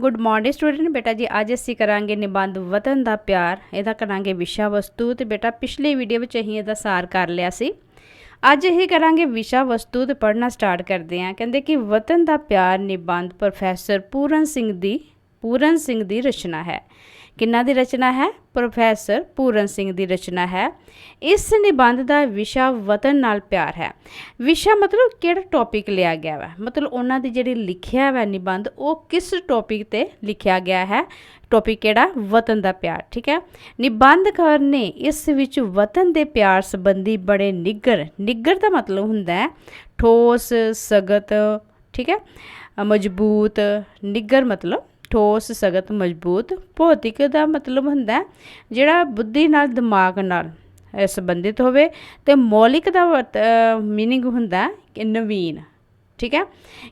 Good morning student. ਬੇਟਾ ਜੀ, ਅੱਜ ਅਸੀਂ ਕਰਾਂਗੇ ਨਿਬੰਧ ਵਤਨ ਦਾ ਪਿਆਰ। ਇਹਦਾ ਕਰਾਂਗੇ ਵਿਸ਼ਾ ਵਸਤੂ ਤੇ ਬੇਟਾ ਪਿਛਲੀ ਵੀਡੀਓ ਵਿੱਚ ਅਸੀਂ ਇਹਦਾ ਸਾਰ ਕਰ ਲਿਆ ਸੀ। ਅੱਜ ਇਹ ਕਰਾਂਗੇ ਵਿਸ਼ਾ ਵਸਤੂ ਤੇ ਪੜ੍ਹਨਾ ਸਟਾਰਟ ਕਰਦੇ ਹਾਂ। ਕਹਿੰਦੇ ਕਿ ਵਤਨ ਦਾ ਪਿਆਰ ਨਿਬੰਧ ਪ੍ਰੋਫੈਸਰ ਪੂਰਨ ਸਿੰਘ ਦੀ ਪੂਰਨ ਸਿੰਘ ਦੀ ਰਚਨਾ ਹੈ। ਕਿੰਨਾ ਦੀ ਰਚਨਾ ਹੈ? ਪ੍ਰੋਫੈਸਰ ਪੂਰਨ ਸਿੰਘ ਦੀ ਰਚਨਾ ਹੈ। ਇਸ ਨਿਬੰਧ ਦਾ ਵਿਸ਼ਾ ਵਤਨ ਨਾਲ ਪਿਆਰ ਹੈ। ਵਿਸ਼ਾ ਮਤਲਬ ਕਿਹੜਾ ਟੌਪਿਕ ਲਿਆ ਗਿਆ ਹੈ ਮਤਲਬ ਉਹਨਾਂ ਦੀ ਜਿਹੜੀ ਲਿਖਿਆ ਹੈ ਨਿਬੰਧ, ਉਹ ਕਿਸ ਟੌਪਿਕ ਤੇ ਲਿਖਿਆ ਗਿਆ ਹੈ? ਟੌਪਿਕ ਕਿਹੜਾ? ਵਤਨ ਦਾ ਪਿਆਰ, ਠੀਕ ਹੈ? ਨਿਬੰਧਕਾਰ ਨੇ ਇਸ ਵਿੱਚ ਵਤਨ ਦੇ ਪਿਆਰ ਸੰਬੰਧੀ ਬੜੇ ਨਿੱਗਰ ਨਿੱਗਰ ਦਾ ਮਤਲਬ ਹੁੰਦਾ ਹੈ, ਠੋਸ, ਸਗਤ, ਠੀਕ ਹੈ? ਮਜ਼ਬੂਤ ਨਿੱਗਰ ਮਤਲਬ ਠੋਸ, ਸਖਤ, ਮਜ਼ਬੂਤ, ਭੌਤਿਕ ਦਾ ਮਤਲਬ ਹੁੰਦਾ ਜਿਹੜਾ ਬੁੱਧੀ ਨਾਲ, ਦਿਮਾਗ ਨਾਲ ਸੰਬੰਧਿਤ ਹੋਵੇ ਤੇ ਮੌਲਿਕ ਦਾ ਮੀਨਿੰਗ ਹੁੰਦਾ ਕਿ ਨਵੀਨ, ਠੀਕ ਹੈ?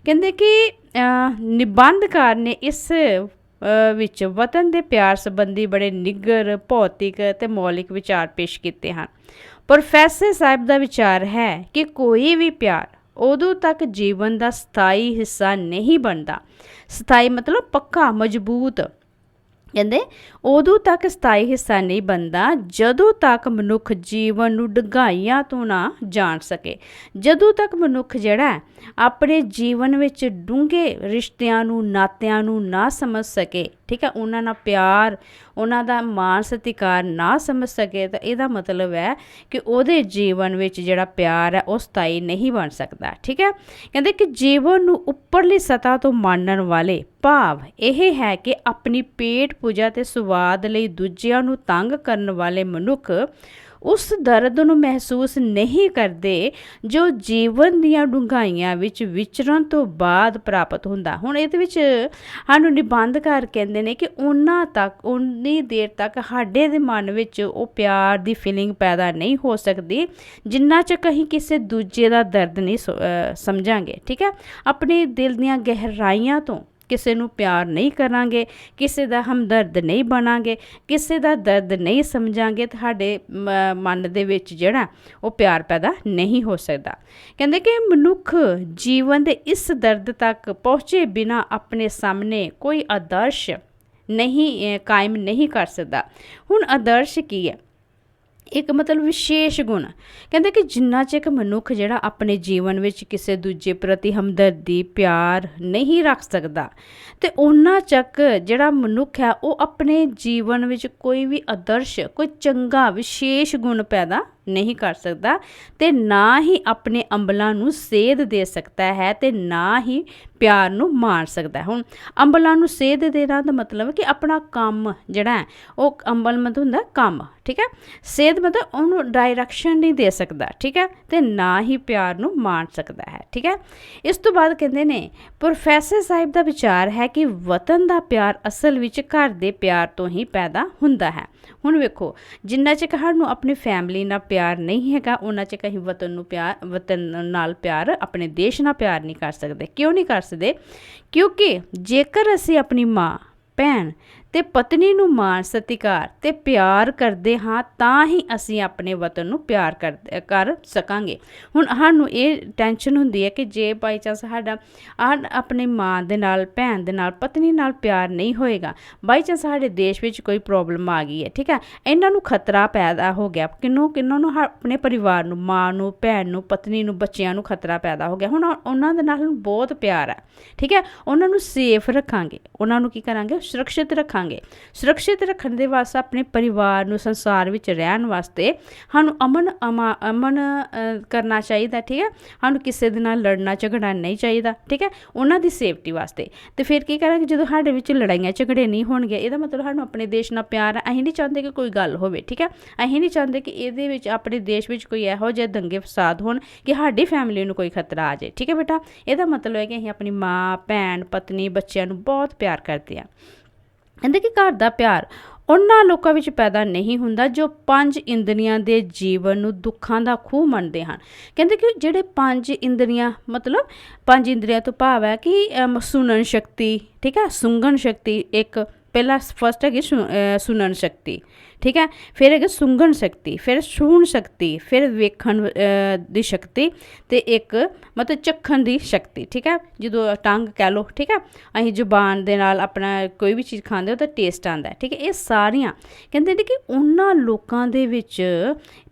ਕਹਿੰਦੇ ਕਿ ਨਿਬੰਧਕਾਰ ਨੇ ਇਸ ਵਿੱਚ ਵਤਨ ਦੇ ਪਿਆਰ ਸੰਬੰਧੀ ਬੜੇ ਨਿੱਗਰ ਭੌਤਿਕ ਤੇ ਮੌਲਿਕ ਵਿਚਾਰ ਪੇਸ਼ ਕੀਤੇ ਹਨ। ਪ੍ਰੋਫੈਸਰ ਸਾਹਿਬ ਦਾ ਵਿਚਾਰ ਹੈ ਕਿ ਕੋਈ ਵੀ ਪਿਆਰ ਉਦੋਂ ਤੱਕ ਜੀਵਨ ਦਾ ਸਥਾਈ ਹਿੱਸਾ ਨਹੀਂ ਬਣਦਾ। ਸਥਾਈ ਮਤਲਬ ਪੱਕਾ, ਮਜ਼ਬੂਤ। ਕਹਿੰਦੇ, ਉਦੋਂ ਤੱਕ ਸਥਾਈ ਹਿੱਸਾ ਨਹੀਂ ਬਣਦਾ, ਜਦੋਂ ਤੱਕ ਮਨੁੱਖ ਜੀਵਨ ਨੂੰ ਡੂੰਘਾਈਆਂ ਤੋਂ ਨਾ ਜਾਣ ਸਕੇ। ਜਦੋਂ ਤੱਕ ਮਨੁੱਖ ਜਿਹੜਾ ਆਪਣੇ ਜੀਵਨ ਵਿੱਚ ਡੂੰਘੇ ਰਿਸ਼ਤਿਆਂ ਨੂੰ, ਨਾਤਿਆਂ ਨੂੰ ਨਾ ਸਮਝ ਸਕੇ ਠੀਕ ਹੈ, ਉਹਨਾਂ ਨਾਲ ਪਿਆਰ, ਉਹਨਾਂ ਦਾ ਮਾਣ ਸਤਿਕਾਰ ਨਾ ਸਮਝ ਸਕੇ ਤਾਂ ਇਹਦਾ ਮਤਲਬ ਹੈ ਕਿ ਉਹਦੇ ਜੀਵਨ ਵਿੱਚ ਜਿਹੜਾ ਪਿਆਰ ਹੈ, ਉਹ ਸਥਾਈ ਨਹੀਂ ਬਣ ਸਕਦਾ, ਠੀਕ ਹੈ। ਕਹਿੰਦੇ ਕਿ ਜੀਵਨ ਨੂੰ ਉੱਪਰਲੀ ਸਤ੍ਹਾ ਤੋਂ ਮਾਨਣ ਵਾਲੇ ਭਾਵ ਇਹ ਹੈ ਕਿ ਆਪਣੀ ਪੇਟ ਪੂਜਾ ਤੇ ਸਵਾਦ ਲਈ ਦੂਜਿਆਂ ਨੂੰ ਤੰਗ ਕਰਨ ਵਾਲੇ ਮਨੁੱਖ ਉਸ ਦਰਦ ਨੂੰ ਮਹਿਸੂਸ ਨਹੀਂ ਕਰਦੇ ਜੋ ਜੀਵਨ ਦੀਆਂ ਡੂੰਘਾਈਆਂ ਵਿੱਚ ਵਿਚਰਨ ਤੋਂ ਬਾਅਦ ਪ੍ਰਾਪਤ ਹੁੰਦਾ। ਹੁਣ ਇਹਦੇ ਵਿੱਚ ਸਾਨੂੰ ਨਿਬੰਧਕਾਰ ਕਹਿੰਦੇ ਨੇ ਕਿ ਉਹਨਾਂ ਤੱਕ, ਉਨੀ ਦੇਰ ਤੱਕ ਸਾਡੇ ਦੇ ਮਨ ਵਿੱਚ ਉਹ ਪਿਆਰ ਦੀ ਫੀਲਿੰਗ ਪੈਦਾ ਨਹੀਂ ਹੋ ਸਕਦੀ, ਜਿੰਨਾ ਚਿਰ ਅਸੀਂ ਕਿਸੇ ਦੂਜੇ ਦਾ ਦਰਦ ਨਹੀਂ ਸੋ- ਸਮਝਾਂਗੇ, ਠੀਕ ਹੈ? ਆਪਣੇ ਦਿਲ ਦੀਆਂ ਗਹਿਰਾਈਆਂ ਤੋਂ ਕਿਸੇ ਨੂੰ ਪਿਆਰ ਨਹੀਂ ਕਰਾਂਗੇ, ਕਿਸੇ ਦਾ ਹਮਦਰਦ ਨਹੀਂ ਬਣਾਂਗੇ, ਕਿਸੇ ਦਾ ਦਰਦ ਨਹੀਂ ਸਮਝਾਂਗੇ, ਤੁਹਾਡੇ ਮਨ ਦੇ ਵਿੱਚ ਜਿਹੜਾ, ਉਹ ਪਿਆਰ ਪੈਦਾ ਨਹੀਂ ਹੋ ਸਕਦਾ। ਕਹਿੰਦੇ ਕਿ ਮਨੁੱਖ ਜੀਵਨ ਦੇ ਇਸ ਦਰਦ ਤੱਕ ਪਹੁੰਚੇ ਬਿਨਾ ਆਪਣੇ ਸਾਹਮਣੇ ਕੋਈ ਆਦਰਸ਼ ਨਹੀਂ ਕਾਇਮ ਨਹੀਂ ਕਰ ਸਕਦਾ। ਹੁਣ ਆਦਰਸ਼ ਕੀ ਹੈ? ਇੱਕ ਮਤਲਬ ਵਿਸ਼ੇਸ਼ ਗੁਣ। ਕਹਿੰਦੇ ਕਿ ਜਿੰਨਾ ਚਿਰ ਮਨੁੱਖ ਜਿਹੜਾ ਆਪਣੇ ਜੀਵਨ ਵਿੱਚ ਕਿਸੇ ਦੂਜੇ ਪ੍ਰਤੀ ਹਮਦਰਦੀ, ਪਿਆਰ ਨਹੀਂ ਰੱਖ ਸਕਦਾ, ਤੇ ਉਹਨਾਂ ਚੱਕ ਜਿਹੜਾ ਮਨੁੱਖ ਹੈ, ਉਹ ਆਪਣੇ ਜੀਵਨ ਵਿੱਚ ਕੋਈ ਵੀ ਆਦਰਸ਼, ਕੋਈ ਚੰਗਾ, ਵਿਸ਼ੇਸ਼ ਗੁਣ ਪੈਦਾ ਨਹੀਂ ਕਰ ਸਕਦਾ ਤੇ ਨਾ ਹੀ ਆਪਣੇ ਅੰਬਲਾਂ ਨੂੰ ਸੇਧ ਦੇ ਸਕਦਾ ਹੈ ਤੇ ਨਾ ਹੀ ਪਿਆਰ ਨੂੰ ਮਾਰ ਸਕਦਾ ਹੁਣ ਅੰਬਲਾਂ ਨੂੰ ਸੇਧ ਦੇਣਾ ਦਾ ਮਤਲਬ ਕਿ ਆਪਣਾ ਕੰਮ ਜਿਹੜਾ ਹੈ, ਉਹ ਅੰਬਲ ਮਤਲਬ ਹੁੰਦਾ ਕੰਮ, ਠੀਕ ਹੈ? ਸੇਧ ਮਤਲਬ ਉਹਨੂੰ ਡਾਇਰੈਕਸ਼ਨ ਨਹੀਂ ਦੇ ਸਕਦਾ, ਠੀਕ ਹੈ? ਤੇ ਨਾ ਹੀ ਪਿਆਰ ਨੂੰ ਮਾਰ ਸਕਦਾ ਹੈ, ਠੀਕ ਹੈ? ਇਸ ਤੋਂ ਬਾਅਦ ਕਹਿੰਦੇ ਨੇ ਪ੍ਰੋਫੈਸਰ ਸਾਹਿਬ ਦਾ ਵਿਚਾਰ ਹੈ ਕਿ ਵਤਨ ਦਾ ਪਿਆਰ ਅਸਲ ਵਿੱਚ ਘਰ ਦੇ ਪਿਆਰ ਤੋਂ ਹੀ ਪੈਦਾ ਹੁੰਦਾ ਹੈ। ਹੁਣ ਵੇਖੋ, ਜਿੰਨਾ ਚਿਰ ਸਾਨੂੰ ਆਪਣੀ ਫੈਮਿਲੀ ਨਾਲ ਪਿਆਰ ਨਹੀਂ ਹੈਗਾ, ਉਹਨਾਂ 'ਚ ਅਸੀਂ ਵਤਨ ਨੂੰ ਪਿਆਰ, ਵਤਨ ਨਾਲ ਪਿਆਰ ਆਪਣੇ ਦੇਸ਼ ਨਾਲ ਪਿਆਰ ਨਹੀਂ ਕਰ ਸਕਦੇ। ਕਿਉਂ ਨਹੀਂ ਕਰ ਸਕਦੇ? ਕਿਉਂਕਿ ਜੇਕਰ ਅਸੀਂ ਆਪਣੀ ਮਾਂ, ਭੈਣ ਤੇ ਪਤਨੀ ਨੂੰ ਮਾਣ ਸਤਿਕਾਰ ਤੇ ਪਿਆਰ ਕਰਦੇ ਹਾਂ, ਤਾਂ ਹੀ ਅਸੀਂ ਆਪਣੇ ਵਤਨ ਨੂੰ ਪਿਆਰ ਕਰ ਕਰ ਸਕਾਂਗੇ। ਹੁਣ ਸਾਨੂੰ ਇਹ ਟੈਨਸ਼ਨ ਹੁੰਦੀ ਹੈ ਕਿ ਜੇ ਬਾਈ ਚਾਂਸ ਸਾਡਾ ਆਪਣੇ ਮਾਂ ਦੇ ਨਾਲ, ਭੈਣ ਦੇ ਨਾਲ, ਪਤਨੀ ਨਾਲ ਪਿਆਰ ਨਹੀਂ ਹੋਏਗਾ ਬਾਈ ਚਾਂਸ ਸਾਡੇ ਦੇਸ਼ ਵਿੱਚ ਕੋਈ ਪ੍ਰੋਬਲਮ ਆ ਗਈ ਹੈ, ਠੀਕ ਹੈ? ਇਹਨਾਂ ਨੂੰ ਖਤਰਾ ਪੈਦਾ ਹੋ ਗਿਆ, ਕਿੰਨੂੰ, ਕਿੰਨਾਂ ਨੂੰ ਹਾ- ਆਪਣੇ ਪਰਿਵਾਰ ਨੂੰ, ਮਾਂ ਨੂੰ, ਭੈਣ ਨੂੰ, ਪਤਨੀ ਨੂੰ, ਬੱਚਿਆਂ ਨੂੰ ਖਤਰਾ ਪੈਦਾ ਹੋ ਗਿਆ। ਹੁਣ ਉਹਨਾਂ ਦੇ ਨਾਲ ਬਹੁਤ ਪਿਆਰ ਹੈ, ਠੀਕ ਹੈ? ਉਹਨਾਂ ਨੂੰ ਸੇਫ ਰੱਖਾਂਗੇ। ਉਹਨਾਂ ਨੂੰ ਕੀ ਕਰਾਂਗੇ? ਸੁਰੱਖਿਅਤ ਰੱਖਾਂਗੇ। ਸੁਰੱਖਿਅਤ ਰੱਖਣ ਦੇ ਵਾਸਤੇ ਆਪਣੇ ਪਰਿਵਾਰ ਨੂੰ ਸੰਸਾਰ ਵਿੱਚ ਰਹਿਣ ਵਾਸਤੇ ਸਾਨੂੰ ਅਮਨ ਅਮਨ ਕਰਨਾ ਚਾਹੀਦਾ, ਠੀਕ ਹੈ? ਸਾਨੂੰ ਕਿਸੇ ਦੇ ਨਾਲ ਲੜਨਾ, ਝਗੜਨਾ ਨਹੀਂ ਚਾਹੀਦਾ, ਠੀਕ ਹੈ? ਉਹਨਾਂ ਦੀ ਸੇਫਟੀ ਵਾਸਤੇ। ਤੇ ਫਿਰ ਕੀ ਕਰਾਂਗੇ, ਜਦੋਂ ਸਾਡੇ ਵਿੱਚ ਲੜਾਈਆਂ, ਝਗੜੇ ਨਹੀਂ ਹੋਣਗੇ, ਇਹਦਾ ਮਤਲਬ ਸਾਨੂੰ ਆਪਣੇ ਦੇਸ਼ ਨਾਲ ਪਿਆਰ ਹੈ। ਅਸੀਂ ਨਹੀਂ ਚਾਹੁੰਦੇ ਕਿ ਕੋਈ ਗੱਲ ਹੋਵੇ, ਠੀਕ ਹੈ? ਅਸੀਂ ਨਹੀਂ ਚਾਹੁੰਦੇ ਕਿ ਇਹਦੇ ਵਿੱਚ, ਆਪਣੇ ਦੇਸ਼ ਵਿੱਚ ਕੋਈ ਇਹੋ ਜਿਹੇ ਦੰਗੇ ਫਸਾਦ ਹੋਣ ਕਿ ਸਾਡੀ ਫੈਮਿਲੀ ਨੂੰ ਕੋਈ ਖਤਰਾ ਆ ਜਾਏ, ਠੀਕ ਹੈ ਬੇਟਾ? ਇਹਦਾ ਮਤਲਬ ਹੈ ਕਿ ਅਸੀਂ ਆਪਣੀ ਮਾਂ, ਭੈਣ, ਪਤਨੀ, ਬੱਚਿਆਂ ਨੂੰ ਬਹੁਤ ਪਿਆਰ ਕਰਦੇ ਹਾਂ। ਕਹਿੰਦੇ ਕਿ ਘਰ ਦਾ ਪਿਆਰ ਉਹਨਾਂ ਲੋਕਾਂ ਵਿੱਚ ਪੈਦਾ ਨਹੀਂ ਹੁੰਦਾ ਜੋ ਪੰਜ ਇੰਦਰੀਆਂ ਦੇ ਜੀਵਨ ਨੂੰ ਦੁੱਖਾਂ ਦਾ ਖੂਹ ਮੰਨਦੇ ਹਨ। ਕਹਿੰਦੇ ਕਿ ਜਿਹੜੇ ਪੰਜ ਇੰਦਰੀਆਂ, ਮਤਲਬ ਪੰਜ ਇੰਦਰੀਆਂ ਤੋਂ ਭਾਵ ਹੈ ਕਿ ਸੁਣਨ ਸ਼ਕਤੀ, ਠੀਕ ਹੈ ਸੁੰਘਣ ਸ਼ਕਤੀ ਇੱਕ, ਪਹਿਲਾ ਫਸਟ ਹੈਗੀ ਸੁ- ਸੁਣਨ ਸ਼ਕਤੀ। ਠੀਕ ਹੈ? ਫਿਰ ਹੈਗਾ ਸੁੰਘਣ ਸ਼ਕਤੀ, ਫਿਰ ਛੂਹਣ ਸ਼ਕਤੀ, ਫਿਰ ਵੇਖਣ ਦੀ ਸ਼ਕਤੀ ਤੇ ਇੱਕ ਮਤਲਬ ਚੱਖਣ ਦੀ ਸ਼ਕਤੀ, ਠੀਕ ਹੈ? ਜਦੋਂ ਟੰਗ ਕਹਿ ਲਓ, ਠੀਕ ਹੈ? ਅਸੀਂ ਜ਼ੁਬਾਨ ਦੇ ਨਾਲ ਆਪਣਾ ਕੋਈ ਵੀ ਚੀਜ਼ ਖਾਂਦੇ ਹੋ ਤਾਂ ਟੇਸਟ ਆਉਂਦਾ ਠੀਕ ਹੈ? ਇਹ ਸਾਰੀਆਂ ਕਹਿੰਦੇ ਨੇ ਕਿ ਉਹਨਾਂ ਲੋਕਾਂ ਦੇ ਵਿੱਚ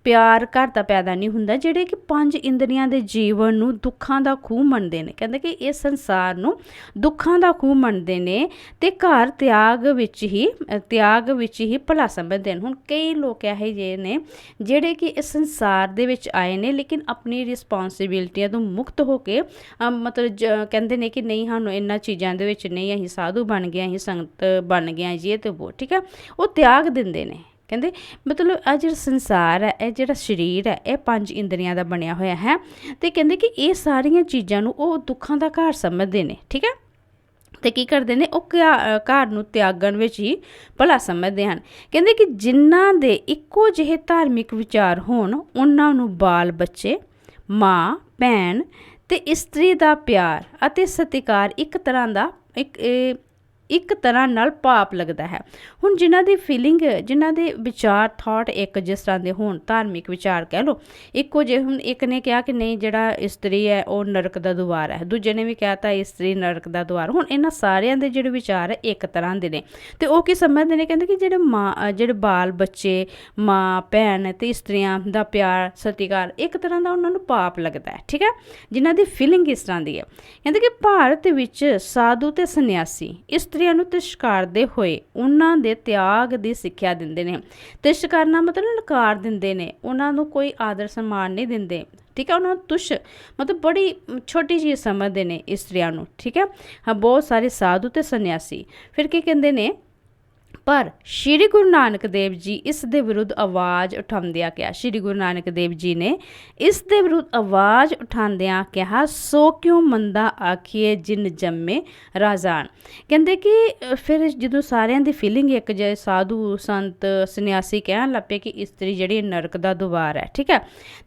ਪਿਆਰ ਘਰ ਦਾ ਪੈਦਾ ਨਹੀਂ ਹੁੰਦਾ, ਜਿਹੜੇ ਕਿ ਪੰਜ ਇੰਦਰੀਆਂ ਦੇ ਜੀਵਨ ਨੂੰ ਦੁੱਖਾਂ ਦਾ ਖੂਹ ਮੰਨਦੇ ਨੇ। ਕਹਿੰਦੇ ਕਿ ਇਹ ਸੰਸਾਰ ਨੂੰ ਦੁੱਖਾਂ ਦਾ ਖੂਹ ਮੰਨਦੇ ਨੇ ਤੇ ਘਰ ਤਿਆਗ ਵਿੱਚ ਹੀ ਤਿਆਗ ਵਿੱਚ ਹੀ ਭਲਾ ਸਮਝਦੇ ਨੇ ਹੁਣ ਕਈ ਲੋਕ ਇਹੋ ਜਿਹੇ ਨੇ ਜਿਹੜੇ ਕਿ ਇਸ ਸੰਸਾਰ ਦੇ ਵਿੱਚ ਆਏ ਨੇ, ਲੇਕਿਨ ਆਪਣੀ ਰਿਸਪੌਂਸਿਬਿਲਟੀਆਂ ਤੋਂ ਮੁਕਤ ਹੋ ਕੇ ਮਤਲਬ ਕਹਿੰਦੇ ਨੇ ਕਿ ਨਹੀਂ, ਸਾਨੂੰ ਇਹਨਾਂ ਚੀਜ਼ਾਂ ਦੇ ਵਿੱਚ ਨਹੀਂ, ਅਸੀਂ ਸਾਧੂ ਬਣ ਗਏ, ਅਸੀਂ ਸੰਗਤ ਬਣ ਗਏ ਹਾਂ ਇਹ ਤੇ ਉਹ, ਠੀਕ ਹੈ? ਉਹ ਤਿਆਗ ਦਿੰਦੇ ਨੇ। ਕਹਿੰਦੇ ਮਤਲਬ ਆ ਜਿਹੜਾ ਸੰਸਾਰ ਹੈ, ਇਹ ਜਿਹੜਾ ਸਰੀਰ ਹੈ, ਇਹ ਪੰਜ ਇੰਦਰੀਆਂ ਦਾ ਬਣਿਆ ਹੋਇਆ ਹੈ ਤੇ ਕਹਿੰਦੇ ਕਿ ਇਹ ਸਾਰੀਆਂ ਚੀਜ਼ਾਂ ਨੂੰ ਉਹ ਦੁੱਖਾਂ ਦਾ ਘਰ ਸਮਝਦੇ ਨੇ, ਠੀਕ ਹੈ? ਤੇ ਕੀ ਕਰਦੇ ਨੇ, ਉਹ ਘਾ- ਘਰ ਨੂੰ ਤਿਆਗਣ ਵਿੱਚ ਹੀ ਭਲਾ ਸਮਝਦੇ ਹਨ। ਕਹਿੰਦੇ ਕਿ ਜਿਨ੍ਹਾਂ ਦੇ ਇੱਕੋ ਜਿਹੇ ਧਾਰਮਿਕ ਵਿਚਾਰ ਹੋਣ, ਉਹਨਾਂ ਨੂੰ ਬਾਲ ਬੱਚੇ, ਮਾਂ, ਭੈਣ ਤੇ ਇਸਤਰੀ ਦਾ ਪਿਆਰ ਅਤੇ ਸਤਿਕਾਰ ਇੱਕ ਤਰ੍ਹਾਂ ਦਾ, ਇੱਕ ਇੱਕ ਤਰ੍ਹਾਂ ਨਾਲ ਪਾਪ ਲੱਗਦਾ ਹੈ। ਹੁਣ ਜਿਨ੍ਹਾਂ ਦੀ ਫੀਲਿੰਗ ਜਿਨ੍ਹਾਂ ਦੇ ਵਿਚਾਰ ਥਾਟ ਇੱਕ ਜਿਸ ਤਰ੍ਹਾਂ ਦੇ ਹੋਣ, ਧਾਰਮਿਕ ਵਿਚਾਰ ਕਹਿ ਲਓ, ਇੱਕੋ ਜਿਹੇ ਹੁਣ ਇੱਕ ਨੇ ਕਿਹਾ ਕਿ ਨਹੀਂ, ਜਿਹੜਾ ਇਸਤਰੀ ਹੈ, ਉਹ ਨਰਕ ਦਾ ਦੁਆਰ ਹੈ। ਦੂਜੇ ਨੇ ਵੀ ਕਹਿਤਾ ਇਸਤਰੀ ਨਰਕ ਦਾ ਦੁਆਰ। ਹੁਣ ਇਹਨਾਂ ਸਾਰਿਆਂ ਦੇ ਜਿਹੜੇ ਵਿਚਾਰ ਹੈ, ਇੱਕ ਤਰ੍ਹਾਂ ਦੇ ਨੇ। ਤੇ ਉਹ ਕੀ ਸਮਝਦੇ ਨੇ? ਕਹਿੰਦੇ ਕਿ ਜਿਹੜੇ ਮਾਂ, ਜਿਹੜੇ ਬਾਲ ਬੱਚੇ, ਮਾਂ, ਭੈਣ ਤੇ ਇਸਤਰੀਆਂ ਦਾ ਪਿਆਰ, ਸਤਿਕਾਰ, ਇੱਕ ਤਰ੍ਹਾਂ ਦਾ ਉਹਨਾਂ ਨੂੰ ਪਾਪ ਲੱਗਦਾ ਹੈ, ਠੀਕ ਹੈ? ਜਿਨ੍ਹਾਂ ਦੀ ਫੀਲਿੰਗ ਇਸ ਤਰ੍ਹਾਂ ਦੀ ਹੈ। ਕਹਿੰਦੇ ਕਿ ਭਾਰਤ ਵਿੱਚ ਸਾਧੂ ਤੇ ਸੰਨਿਆਸੀ, ਇਸਤਰੀ ਇਸਤਰੀਆਂ ਨੂੰ ਤਿਸ਼ਕਾਰਦੇ ਹੋਏ ਉਹਨਾਂ ਦੇ ਤਿਆਗ ਦੀ ਸਿੱਖਿਆ ਦਿੰਦੇ ਨੇ। ਤਿਸ਼ਕਾਰਨਾ ਮਤਲਬ ਨਕਾਰ ਦਿੰਦੇ ਨੇ, ਉਹਨਾਂ ਨੂੰ ਕੋਈ ਆਦਰ ਸਨਮਾਨ ਨਹੀਂ ਦਿੰਦੇ। ਠੀਕ ਹੈ, ਉਹਨਾਂ ਨੂੰ ਤੁਸ਼ ਮਤਲਬ ਬੜੀ ਛੋਟੀ ਜਿਹੀ ਸਮਝਦੇ ਨੇ ਇਸਤਰੀਆਂ ਨੂੰ। ਠੀਕ ਹੈ, ਹਾਂ, ਬਹੁਤ ਸਾਰੇ ਸਾਧੂ ਤੇ ਸੰਨਿਆਸੀ। ਫਿਰ ਕੀ ਕਹਿੰਦੇ ਨੇ? ਪਰ ਸ਼੍ਰੀ ਗੁਰੂ ਨਾਨਕ ਦੇਵ ਜੀ ਇਸ ਦੇ ਵਿਰੁੱਧ ਆਵਾਜ਼ ਉਠਾਉਂਦਿਆਂ ਕਿਹਾ, ਸ਼੍ਰੀ ਗੁਰੂ ਨਾਨਕ ਦੇਵ ਜੀ ਨੇ ਇਸ ਦੇ ਵਿਰੁੱਧ ਆਵਾਜ਼ ਉਠਾਉਂਦਿਆਂ ਕਿਹਾ, ਸੋ ਕਿਉਂ ਮੰਦਾ ਆਖੀਏ ਜਿਨ ਜੰਮੇ ਰਾਜ਼ਾਨ? ਕਹਿੰਦੇ ਕਿ ਫਿਰ ਜਦੋਂ ਸਾਰਿਆਂ ਦੀ ਫੀਲਿੰਗ ਇੱਕ ਜਿਹੇ ਸਾਧੂ ਸੰਤ ਸੰਨਿਆਸੀ ਕਹਿਣ ਲੱਪੇ ਕਿ ਇਸਤਰੀ ਜਿਹੜੀ ਨਰਕ ਦਾ ਦੁਆਰ ਹੈ, ਠੀਕ ਹੈ,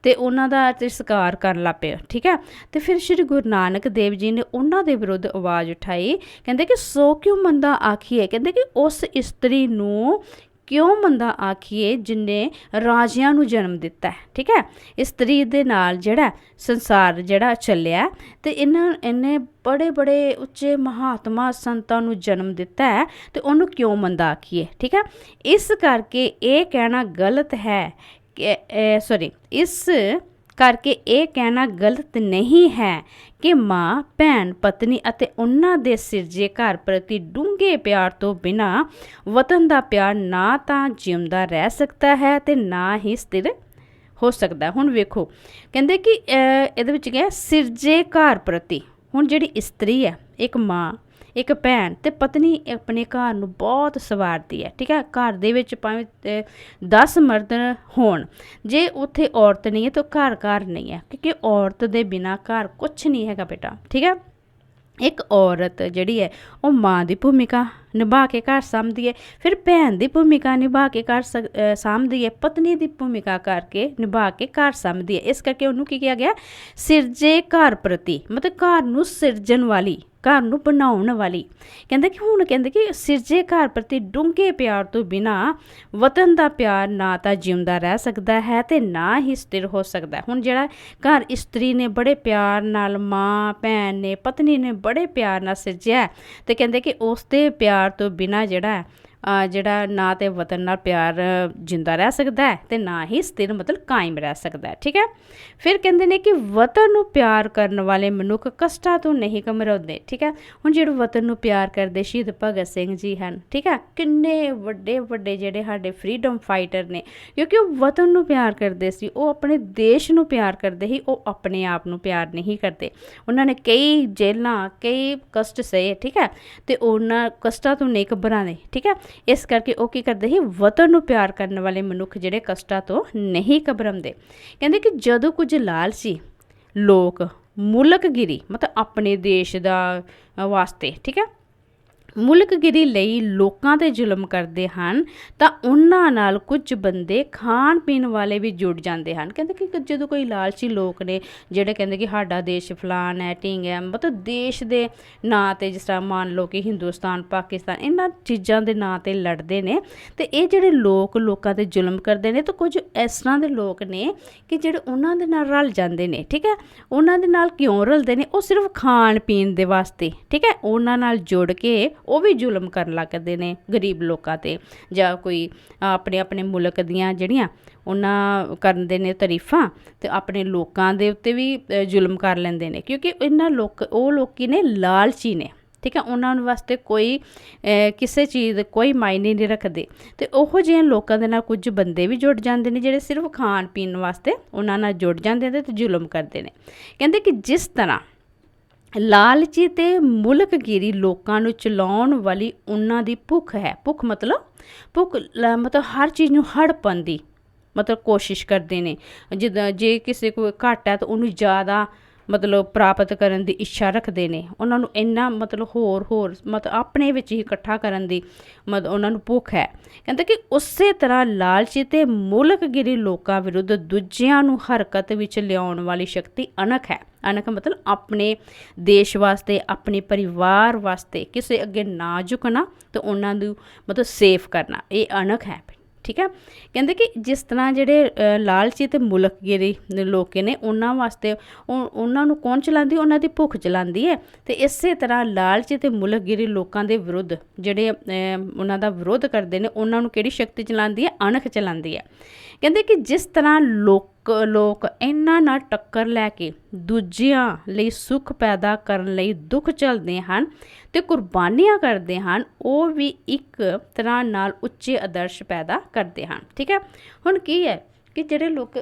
ਤੇ ਉਹਨਾਂ ਦਾ ਤਿਰਸਕਾਰ ਕਰਨ ਲੱਪੇ ਠੀਕ ਹੈ, ਤੇ ਫਿਰ ਸ਼੍ਰੀ ਗੁਰੂ ਨਾਨਕ ਦੇਵ ਜੀ ਨੇ ਉਹਨਾਂ ਦੇ ਵਿਰੁੱਧ ਆਵਾਜ਼ ਉਠਾਈ, ਕਹਿੰਦੇ ਕਿ ਸੋ ਕਿਉਂ ਮੰਦਾ ਆਖੀਏ ਕਹਿੰਦੇ ਕਿ ਉਸ ਇਸਤਰੀ ਨੂੰ ਕਿਉਂ ਮੰਦਾ ਆਖੀਏ ਜਿਨੇ ਰਾਜਿਆਂ ਨੂੰ ਜਨਮ ਦਿੱਤਾ ਹੈ, ਠੀਕ ਹੈ? ਇਸਤਰੀ ਦੇ ਨਾਲ ਜਿਹੜਾ ਸੰਸਾਰ ਜਿਹੜਾ ਚੱਲਿਆ ਤੇ ਇਹਨਾਂ, ਇਹਨੇ ਬੜੇ ਬੜੇ ਉੱਚੇ ਮਹਾਤਮਾ ਸੰਤਾਂ ਨੂੰ ਜਨਮ ਦਿੱਤਾ ਹੈ ਤੇ ਉਹਨੂੰ ਕਿਉਂ ਮੰਦਾ ਆਖੀਏ, ਠੀਕ ਹੈ? ਇਸ ਕਰਕੇ ਇਹ ਕਹਿਣਾ ਗਲਤ ਹੈ ਕਿ ਸੌਰੀ ਇਸ ਕਰਕੇ ਇਹ ਕਹਿਣਾ ਗਲਤ ਨਹੀਂ ਹੈ ਕਿ ਮਾਂ, ਭੈਣ, ਪਤਨੀ ਅਤੇ ਉਹਨਾਂ ਦੇ ਸਿਰਜੇ ਘਰ ਪ੍ਰਤੀ ਡੂੰਘੇ ਪਿਆਰ ਤੋਂ ਬਿਨਾ ਵਤਨ ਦਾ ਪਿਆਰ ਨਾ ਤਾਂ ਜਿਉਂਦਾ ਰਹਿ ਸਕਦਾ ਹੈ ਤੇ ਨਾ ਹੀ ਸਥਿਰ ਹੋ ਸਕਦਾ। ਹੁਣ ਵੇਖੋ, ਕਹਿੰਦੇ ਕਿ ਇਹਦੇ ਵਿੱਚ ਕੀ ਸਿਰਜੇ ਘਰ ਪ੍ਰਤੀ। ਹੁਣ ਜਿਹੜੀ ਇਸਤਰੀ ਹੈ, ਇੱਕ ਮਾਂ ਇੱਕ ਭੈਣ ਤੇ ਪਤਨੀ ਆਪਣੇ ਘਰ ਨੂੰ ਬਹੁਤ ਸਵਾਰਦੀ ਹੈ, ਠੀਕ ਹੈ? ਘਰ ਦੇ ਵਿੱਚ ਭਾਵੇਂ 10 ਮਰਦ ਹੋਣ, ਜੇ ਉੱਥੇ ਔਰਤ ਨਹੀਂ ਹੈ ਤਾਂ ਘਰ ਘਰ ਨਹੀਂ ਹੈ, ਕਿਉਂਕਿ ਔਰਤ ਦੇ ਬਿਨਾ ਘਰ ਕੁਝ ਨਹੀਂ ਹੈਗਾ ਬੇਟਾ, ਠੀਕ ਹੈ? ਇੱਕ ਔਰਤ ਜਿਹੜੀ ਹੈ, ਉਹ ਮਾਂ ਦੀ ਭੂਮਿਕਾ ਨਿਭਾ ਕੇ ਘਰ ਸਾਂਭਦੀ ਹੈ ਫਿਰ ਭੈਣ ਦੀ ਭੂਮਿਕਾ ਨਿਭਾ ਕੇ ਘਰ ਸ- ਸਾਂਭਦੀ ਹੈ ਪਤਨੀ ਦੀ ਭੂਮਿਕਾ ਕਰਕੇ ਨਿਭਾ ਕੇ ਘਰ ਸਾਂਭਦੀ ਹੈ ਇਸ ਕਰਕੇ ਉਹਨੂੰ ਕੀ ਕਿਹਾ ਗਿਆ? ਸਿਰਜੇ ਘਰ ਪ੍ਰਤੀ, ਮਤਲਬ ਘਰ ਨੂੰ ਸਿਰਜਣ ਵਾਲੀ, ਘਰ ਨੂੰ ਬਣਾਉਣ ਵਾਲੀ। ਕਹਿੰਦੇ ਕਿ ਹੁਣ ਕਹਿੰਦੇ ਕਿ ਸਿਰਜੇ ਘਰ ਪ੍ਰਤੀ ਡੂੰਘੇ ਪਿਆਰ ਤੋਂ ਬਿਨਾ ਵਤਨ ਦਾ ਪਿਆਰ ਨਾ ਤਾਂ ਜਿਉਂਦਾ ਰਹਿ ਸਕਦਾ ਹੈ ਤੇ ਨਾ ਹੀ ਸਥਿਰ ਹੋ ਸਕਦਾ। ਹੁਣ ਜਿਹੜਾ ਘਰ ਇਸਤਰੀ ਨੇ ਬੜੇ ਪਿਆਰ ਨਾਲ ਮਾਂ, ਭੈਣ ਨੇ, ਪਤਨੀ ਨੇ ਬੜੇ ਪਿਆਰ ਨਾਲ ਸਿਰਜਿਆ ਹੈ ਤੇ ਕਹਿੰਦੇ ਕਿ ਉਸ ਦੇ ਪਿਆਰ ਤੋਂ ਬਿਨਾ ਜਿਹੜਾ ਜਿਹੜਾ ਨਾ ਤੇ ਵਤਨ ਨਾਲ ਪਿਆਰ ਜਿੰਦਾ ਰਹਿ ਸਕਦਾ ਹੈ ਤੇ ਨਾ ਹੀ ਸਥਿਰ ਮਤਲਬ ਕਾਇਮ ਰਹਿ ਸਕਦਾ ਹੈ, ਠੀਕ ਹੈ? ਫਿਰ ਕਹਿੰਦੇ ਨੇ ਕਿ ਵਤਨ ਨੂੰ ਪਿਆਰ ਕਰਨ ਵਾਲੇ ਮਨੁੱਖ ਕਸ਼ਟਾਂ ਤੋਂ ਨਹੀਂ ਘਬਰਾਉਂਦੇ ਠੀਕ ਹੈ? ਹੁਣ ਜਿਹੜੇ ਵਤਨ ਨੂੰ ਪਿਆਰ ਕਰਦੇ ਸ਼ਹੀਦ ਭਗਤ ਸਿੰਘ ਜੀ ਹਨ, ਠੀਕ ਹੈ? ਕਿੰਨੇ ਵੱਡੇ ਵੱਡੇ ਜਿਹੜੇ ਸਾਡੇ ਫਰੀडम ਫਾਈਟਰ ਨੇ, ਕਿਉਂਕਿ ਉਹ ਵਤਨ ਨੂੰ ਪਿਆਰ ਕਰਦੇ ਸੀ, ਉਹ ਆਪਣੇ ਦੇਸ਼ ਨੂੰ ਪਿਆਰ ਕਰਦੇ ਸੀ, ਉਹ ਆਪਣੇ ਆਪ ਨੂੰ ਪਿਆਰ ਨਹੀਂ ਕਰਦੇ। ਉਹਨਾਂ ਨੇ ਕਈ ਜੇਲਾਂ ਕਈ ਕਸ਼ਟ ਸਹੇ, ਠੀਕ ਹੈ? ਤੇ ਉਹਨਾਂ ਕਸ਼ਟਾਂ ਤੋਂ ਨਹੀਂ ਘਬਰਾਉਂਦੇ, ਠੀਕ ਹੈ? ਇਸ ਕਰਕੇ ਉਹ ਕੀ ਕਰਦੇ ਸੀ, ਵਤਨ ਨੂੰ ਪਿਆਰ ਕਰਨ ਵਾਲੇ ਮਨੁੱਖ ਜਿਹੜੇ ਕਸ਼ਟਾਂ ਤੋਂ ਨਹੀਂ ਘਬਰਾਉਂਦੇ। ਕਹਿੰਦੇ ਕਿ ਜਦੋਂ ਕੁਝ ਲਾਲਚੀ ਲੋਕ ਮੁਲਕਗਿਰੀ, ਮਤਲਬ ਆਪਣੇ ਦੇਸ਼ ਦਾ ਵਾਸਤੇ, ਠੀਕ ਹੈ ਮੁਲਕਗਿਰੀ ਲਈ ਲੋਕਾਂ ਤੇ ਜ਼ੁਲਮ ਕਰਦੇ ਹਨ, ਤਾਂ ਉਹਨਾਂ ਨਾਲ ਕੁਝ ਬੰਦੇ ਖਾਣ ਪੀਣ ਵਾਲੇ ਵੀ ਜੁੜ ਜਾਂਦੇ ਹਨ। ਕਹਿੰਦੇ ਕਿ ਜਦੋਂ ਕੋਈ ਲਾਲਚੀ ਲੋਕ ਨੇ, ਜਿਹੜੇ ਕਹਿੰਦੇ ਕਿ ਸਾਡਾ ਦੇਸ਼ ਫਲਾਨ ਹੈ, ਢੀਂਗ ਹੈ ਮਤਲਬ ਦੇਸ਼ ਦੇ ਨਾਂ ਤੇ ਜਿਸ ਤਰ੍ਹਾਂ ਮੰਨ ਲਓ ਕਿ ਹਿੰਦੁਸਤਾਨ, ਪਾਕਿਸਤਾਨ, ਇਹਨਾਂ ਚੀਜ਼ਾਂ ਦੇ ਨਾਂ ਤੇ ਲੜਦੇ ਨੇ, ਤੇ ਇਹ ਜਿਹੜੇ ਲੋਕ ਲੋਕਾਂ ਤੇ ਜ਼ੁਲਮ ਕਰਦੇ ਨੇ, ਤਾਂ ਕੁਝ ਇਸ ਤਰ੍ਹਾਂ ਦੇ ਲੋਕ ਨੇ ਕਿ ਜਿਹੜੇ ਉਹਨਾਂ ਦੇ ਨਾਲ ਰਲ ਜਾਂਦੇ ਨੇ, ਠੀਕ ਹੈ? ਉਹਨਾਂ ਦੇ ਨਾਲ ਕਿਉਂ ਰਲਦੇ ਨੇ? ਉਹ ਸਿਰਫ ਖਾਣ ਪੀਣ ਦੇ ਵਾਸਤੇ, ਠੀਕ ਹੈ? ਉਹਨਾਂ ਨਾਲ ਜੁੜ ਕੇ ਉਹ ਵੀ ਜ਼ੁਲਮ ਕਰਨ ਲੱਗਦੇ ਨੇ ਗਰੀਬ ਲੋਕਾਂ ਤੇ ਜਾਂ ਕੋਈ ਆਪਣੇ ਆਪਣੇ ਮੁਲਕ ਦੀਆਂ ਜਿਹੜੀਆਂ ਉਹਨਾਂ ਕਰਦੇ ਨੇ ਤਾਰੀਫਾਂ ਤੇ ਆਪਣੇ ਲੋਕਾਂ ਦੇ ਉੱਤੇ ਵੀ ਜ਼ੁਲਮ ਕਰ ਲੈਂਦੇ ਨੇ। ਕਿਉਂਕਿ ਇਹਨਾਂ ਲੋਕ, ਉਹ ਲੋਕੀ ਨੇ ਲਾਲਚੀ ਨੇ, ਠੀਕ ਹੈ? ਉਹਨਾਂ ਨੂੰ ਵਾਸਤੇ ਕੋਈ ਕਿਸੇ ਚੀਜ਼ ਦੇ ਕੋਈ ਮਾਇਨੇ ਨਹੀਂ ਰੱਖਦੇ। ਤੇ ਉਹੋ ਜਿਹੇ ਲੋਕਾਂ ਦੇ ਨਾਲ ਕੁਝ ਬੰਦੇ ਵੀ ਜੁੜ ਜਾਂਦੇ ਨੇ, ਜਿਹੜੇ ਸਿਰਫ ਖਾਣ ਪੀਣ ਵਾਸਤੇ ਉਹਨਾਂ ਨਾਲ ਜੁੜ ਜਾਂਦੇ ਨੇ ਤੇ ਜ਼ੁਲਮ ਕਰਦੇ ਨੇ। ਕਹਿੰਦੇ ਕਿ ਜਿਸ ਤਰ੍ਹਾਂ ਲਾਲਚੀ ਤੇ ਮੁਲਕਗੀਰੀ ਲੋਕਾਂ ਨੂੰ ਚਲਾਉਣ ਵਾਲੀ ਉਹਨਾਂ ਦੀ ਭੁੱਖ ਹੈ। ਭੁੱਖ ਮਤਲਬ, ਭੁੱਖ ਲ- ਮਤਲਬ ਹਰ ਚੀਜ਼ ਨੂੰ ਹੜਪਣ ਦੀ ਮਤਲਬ ਕੋਸ਼ਿਸ਼ ਕਰਦੇ ਨੇ। ਜਿੱਦਾਂ ਜੇ ਕਿਸੇ ਕੋਲ ਘੱਟ ਹੈ ਤਾਂ ਉਹਨੂੰ ਜ਼ਿਆਦਾ ਮਤਲਬ ਪ੍ਰਾਪਤ ਕਰਨ ਦੀ ਇੱਛਾ ਰੱਖਦੇ ਨੇ। ਉਹਨਾਂ ਨੂੰ ਇੰਨਾ ਮਤਲਬ ਹੋਰ ਹੋਰ ਮਤ ਆਪਣੇ ਵਿੱਚ ਹੀ ਇਕੱਠਾ ਕਰਨ ਦੀ ਮਤਲਬ ਉਹਨਾਂ ਨੂੰ ਭੁੱਖ ਹੈ। ਕਹਿੰਦੇ ਕਿ ਉਸੇ ਤਰ੍ਹਾਂ ਲਾਲਚੀ ਤੇ ਮੁਲਕਗਿਰੀ ਲੋਕਾਂ ਵਿਰੁੱਧ ਦੂਜਿਆਂ ਨੂੰ ਹਰਕਤ ਵਿੱਚ ਲਿਆਉਣ ਵਾਲੀ ਸ਼ਕਤੀ ਅਣਖ ਹੈ। ਅਣਖ ਮਤਲਬ ਆਪਣੇ ਦੇਸ਼ ਵਾਸਤੇ, ਆਪਣੇ ਪਰਿਵਾਰ ਵਾਸਤੇ ਕਿਸੇ ਅੱਗੇ ਨਾ ਝੁਕਣਾ ਤੇ ਉਹਨਾਂ ਨੂੰ ਮਤਲਬ ਸੇਫ ਕਰਨਾ। ਇਹ ਅਣਖ ਹੈ। ਠੀਕ ਹੈ? ਕਹਿੰਦੇ ਕਿ ਜਿਸ ਤਰ੍ਹਾਂ ਜਿਹੜੇ ਲਾਲਚੀ ਤੇ ਮੁਲਕਗਿਰੀ ਦੇ ਲੋਕ ਨੇ, ਉਹਨਾਂ ਵਾਸਤੇ ਉਹ- ਉਹਨਾਂ ਨੂੰ ਕੌਣ ਚਲਾਉਂਦੀ? ਉਹਨਾਂ ਦੀ ਭੁੱਖ ਚਲਾਉਂਦੀ ਹੈ। ਤੇ ਇਸੇ ਤਰ੍ਹਾਂ ਲਾਲਚੀ ਤੇ ਮੁਲਕਗਿਰੀ ਲੋਕਾਂ ਦੇ ਵਿਰੁੱਧ ਜਿਹੜੇ ਉਹਨਾਂ ਦਾ ਵਿਰੋਧ ਕਰਦੇ ਨੇ, ਉਹਨਾਂ ਨੂੰ ਕਿਹੜੀ ਸ਼ਕਤੀ ਚਲਾਉਂਦੀ ਹੈ? ਅਣਖ ਚਲਾਉਂਦੀ ਹੈ। ਕਹਿੰਦੇ ਕਿ ਜਿਸ ਤਰ੍ਹਾਂ ਲੋਕ ਕ ਲੋਕ ਇਹਨਾਂ ਨਾਲ ਟੱਕਰ ਲੈ ਕੇ ਦੂਜਿਆਂ ਲਈ ਸੁੱਖ ਪੈਦਾ ਕਰਨ ਲਈ ਦੁੱਖ ਝੱਲਦੇ ਹਨ ਤੇ ਕੁਰਬਾਨੀਆਂ ਕਰਦੇ ਹਨ, ਉਹ ਵੀ ਇੱਕ ਤਰ੍ਹਾਂ ਨਾਲ ਉੱਚੇ ਆਦਰਸ਼ ਪੈਦਾ ਕਰਦੇ ਹਨ। ਠੀਕ ਹੈ? ਹੁਣ ਕੀ ਹੈ ਕਿ ਜਿਹੜੇ ਲੋਕ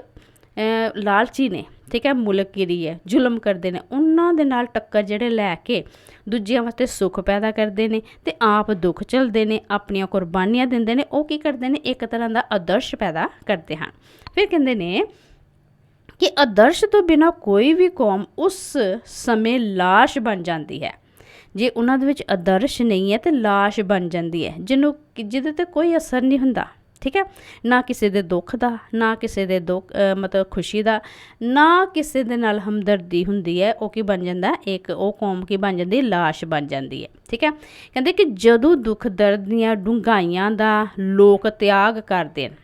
ਲਾਲਚੀ ਨੇ, ਠੀਕ ਹੈ? ਮੁਲਕਗਿਰੀ ਹੈ, ਜ਼ੁਲਮ ਕਰਦੇ ਨੇ, ਉਹਨਾਂ ਦੇ ਨਾਲ ਟੱਕਰ ਜਿਹੜੇ ਲੈ ਕੇ ਦੂਜਿਆਂ ਵਾਸਤੇ ਸੁੱਖ ਪੈਦਾ ਕਰਦੇ ਨੇ ਤੇ ਆਪ ਦੁੱਖ ਝੱਲਦੇ ਨੇ, ਆਪਣੀਆਂ ਕੁਰਬਾਨੀਆਂ ਦਿੰਦੇ ਨੇ, ਉਹ ਕੀ ਕਰਦੇ ਨੇ? ਇੱਕ ਤਰ੍ਹਾਂ ਦਾ ਆਦਰਸ਼ ਪੈਦਾ ਕਰਦੇ ਹਨ। ਫਿਰ ਕਹਿੰਦੇ ਨੇ ਕਿ ਆਦਰਸ਼ ਤੋਂ ਬਿਨਾ ਕੋਈ ਵੀ ਕੌਮ ਉਸ ਸਮੇਂ ਲਾਸ਼ ਬਣ ਜਾਂਦੀ ਹੈ। ਜੇ ਉਹਨਾਂ ਦੇ ਵਿੱਚ ਆਦਰਸ਼ ਨਹੀਂ ਹੈ ਤੇ ਲਾਸ਼ ਬਣ ਜਾਂਦੀ ਹੈ, ਜਿਹਨੂੰ ਜਿਹਦੇ ਤੇ ਕੋਈ ਅਸਰ ਨਹੀਂ ਹੁੰਦਾ, ਠੀਕ ਹੈ? ਨਾ ਕਿਸੇ ਦੇ ਦੁੱਖ ਦਾ, ਨਾ ਕਿਸੇ ਦੇ ਦੁੱਖ ਮਤਲਬ ਖੁਸ਼ੀ ਦਾ, ਨਾ ਕਿਸੇ ਦੇ ਨਾਲ ਹਮਦਰਦੀ ਹੁੰਦੀ ਹੈ, ਉਹ ਕੀ ਬਣ ਜਾਂਦਾ ਇੱਕ ਉਹ ਕੌਮ ਕੀ ਬਣ ਜਾਂਦੀ ਹੈ? ਲਾਸ਼ ਬਣ ਜਾਂਦੀ ਹੈ, ਠੀਕ ਹੈ? ਕਹਿੰਦੇ ਕਿ ਜਦੋਂ ਦੁੱਖ ਦਰਦ ਦੀਆਂ ਡੂੰਘਾਈਆਂ ਦਾ ਲੋਕ ਤਿਆਗ ਕਰਦੇ ਨੇ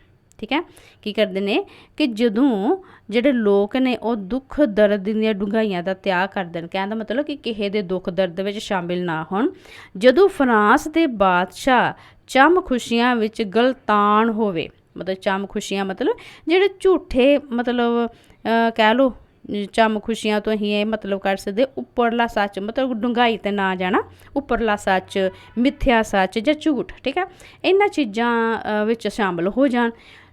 ਠੀਕ ਹੈ? ਕੀ ਕਰਦੇ ਨੇ ਕਿ ਜਦੋਂ ਜਿਹੜੇ ਲੋਕ ਨੇ ਉਹ ਦੁੱਖ ਦਰਦ ਦੀਆਂ ਡੂੰਘਾਈਆਂ ਦਾ ਤਿਆਗ ਕਰਦੇ ਨੇ ਕਹਿਣ ਦਾ ਮਤਲਬ ਕਿ ਕਿਸੇ ਦੇ ਦੁੱਖ ਦਰਦ ਵਿੱਚ ਸ਼ਾਮਿਲ ਨਾ ਹੋਣ, ਜਦੋਂ ਫਰਾਂਸ ਦੇ ਬਾਦਸ਼ਾਹ ਚਮ ਖੁਸ਼ੀਆਂ ਵਿੱਚ ਗਲਤਾਨ ਹੋਵੇ, ਮਤਲਬ ਚਮ ਖੁਸ਼ੀਆਂ ਮਤਲਬ ਜਿਹੜੇ ਝੂਠੇ ਮਤਲਬ ਕਹਿ ਲਓ, ਚੰਮ ਖੁਸ਼ੀਆਂ ਤੋਂ ਹੀ ਇਹ ਮਤਲਬ ਕਰ ਸਕਦੇ, ਉੱਪਰਲਾ ਸੱਚ, ਮਤਲਬ ਡੂੰਘਾਈ ਤੇ ਨਾ ਜਾਣਾ, ਉੱਪਰਲਾ ਸੱਚ, ਮਿੱਥਿਆ ਸੱਚ ਜਾਂ ਝੂਠ, ਠੀਕ ਹੈ? ਇਹਨਾਂ ਚੀਜ਼ਾਂ ਵਿੱਚ ਸ਼ਾਮਲ ਹੋ ਜਾਣ।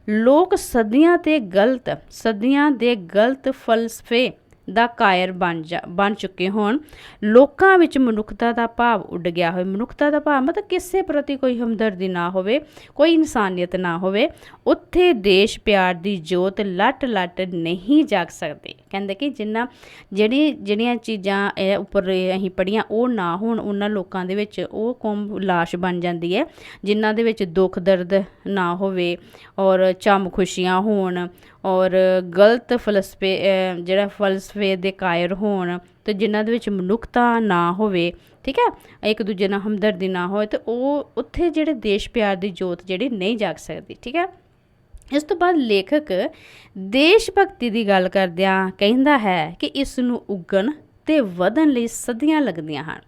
ਲੋਕ ਸਦੀਆਂ ਤੇ ਗਲਤ ਸਦੀਆਂ ਦੇ ਗਲਤ ਫਲਸਫੇ ਦਾ ਕਾਇਰ ਬਣ ਜਾ, ਬਣ ਚੁੱਕੇ ਹੋਣ। ਲੋਕਾਂ ਵਿੱਚ ਮਨੁੱਖਤਾ ਦਾ ਭਾਵ ਉੱਡ ਗਿਆ ਹੋਵੇ, ਮਨੁੱਖਤਾ ਦਾ ਭਾਵ ਮਤਲਬ ਕਿਸੇ ਪ੍ਰਤੀ ਕੋਈ ਹਮਦਰਦੀ ਨਾ ਹੋਵੇ, ਕੋਈ ਇਨਸਾਨੀਅਤ ਨਾ ਹੋਵੇ, ਉੱਥੇ ਦੇਸ਼ ਪਿਆਰ ਦੀ ਜੋਤ ਲੱਟ ਲੱਟ ਨਹੀਂ ਜਾਗ ਸਕਦੇ। ਕਹਿੰਦੇ ਕਿ ਜਿੰਨਾ, ਜਿਹੜੀ, ਜਿਹੜੀਆਂ ਚੀਜ਼ਾਂ ਇਹ ਉੱਪਰ ਅਸੀਂ ਪੜੀਆਂ ਉਹ ਨਾ ਹੋਣ, ਉਹਨਾਂ ਲੋਕਾਂ ਦੇ ਵਿੱਚ ਉਹ ਕੌਮ ਲਾਸ਼ ਬਣ ਜਾਂਦੀ ਹੈ, ਜਿਨ੍ਹਾਂ ਦੇ ਵਿੱਚ ਦੁੱਖ ਦਰਦ ਨਾ ਹੋਵੇ ਔਰ ਚਮ ਖੁਸ਼ੀਆਂ ਹੋਣ ਔਰ ਗਲਤ ਫਲਸਫੇ ਜਿਹੜਾ ਫਲਸਫੇ ਦੇ ਕਾਇਰ ਹੋਣ ਅਤੇ ਜਿਨ੍ਹਾਂ ਦੇ ਵਿੱਚ ਮਨੁੱਖਤਾ ਨਾ ਹੋਵੇ, ਠੀਕ ਹੈ, ਇੱਕ ਦੂਜੇ ਨਾਲ ਹਮਦਰਦੀ ਨਾ ਹੋਏ ਤੇ ਉਹ ਉੱਥੇ ਜਿਹੜੇ ਦੇਸ਼ ਪਿਆਰ ਦੀ ਜੋਤ ਜਿਹੜੀ ਨਹੀਂ ਜਾਗ ਸਕਦੀ, ਠੀਕ ਹੈ। ਇਸ ਤੋਂ ਬਾਅਦ ਲੇਖਕ ਦੇਸ਼ ਭਗਤੀ ਦੀ ਗੱਲ ਕਰਦਿਆਂ ਕਹਿੰਦਾ ਹੈ ਕਿ ਇਸ ਨੂੰ ਉਗਣ ਤੇ ਵਧਣ ਲਈ ਸਦੀਆਂ ਲੱਗਦੀਆਂ ਹਨ।